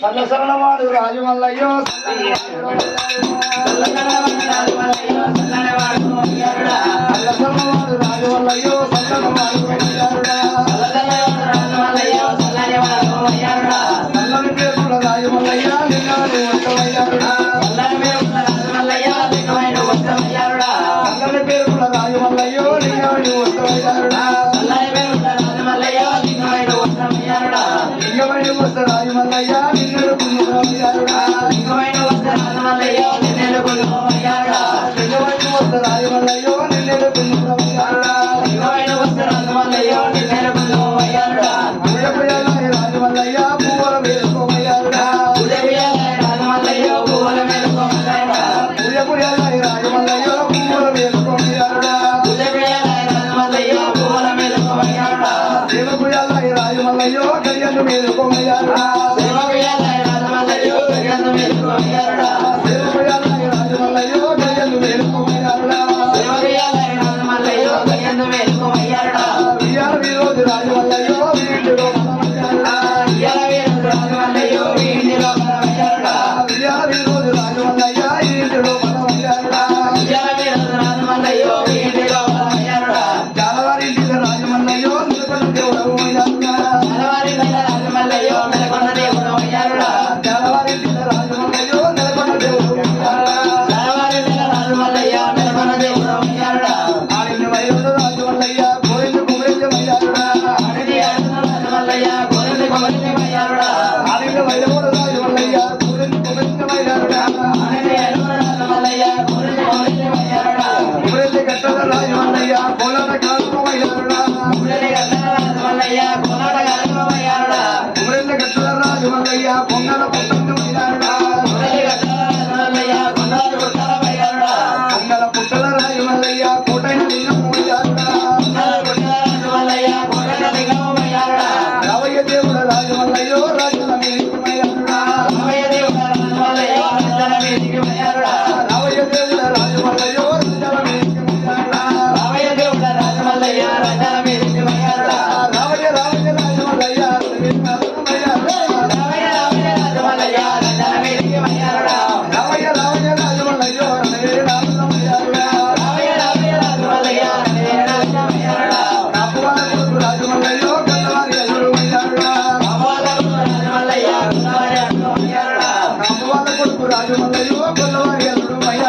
సన్న సరణమాడు రాజమల్లయ్యో నిజమైన వస్త్రాలు వల్లయో నిన్నెడు ప్రభుత్వ నిజమైన వస్త్రాలు వల్లయో నిన్నెడు రాజమల్లయ్యో గయ్యను మేలుకోమయ్యారా రాజమల్లయ్యో గయ్యను మేలుకోమయ్యారా రాజమన్నయ్యో గలవారి రాజమన్నయ్యో నిలకొన్న దేవుడు గలవారి రాజమల్లయ్యో నెలకొన్న దేవుడు గలవారి రాజమన్నయ్యో నెలకొన్న ఆడిన వయసు పొంగల పొంగల ராஜமலையோ கொல்லவாரி அருமையா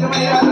de